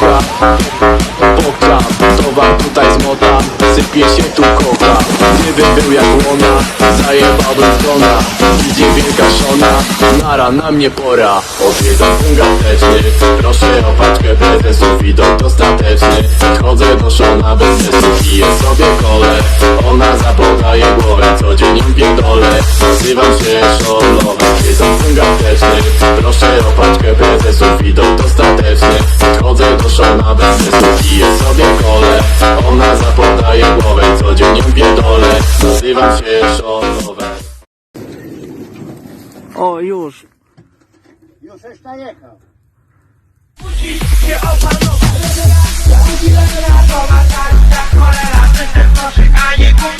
Bye. Poka, towar tutaj z mota Sypie się tu koka. Gdybym był jak łona Zajebałbym zgona. Idzie wielka szona Nara, na mnie pora. Odwiedzam punkt apteczny Proszę o paczkę prezesów Widok dostateczny. Chodzę do szona bez stresu Piję sobie kole. Ona zapodaje głowę Co dzień ją pierdolę. Nazywam się Szolowa Odwiedzam punkt apteczny Proszę o paczkę prezesów Widok dostateczny. Chodzę do szona bez stresu Piję sobie kole. Ona zapodaje głowę Co dzień ją pierdolę. Nazywam się Szolowa O, już. Już już najechał. Cholera, system koszyk, a nie gówno, panie na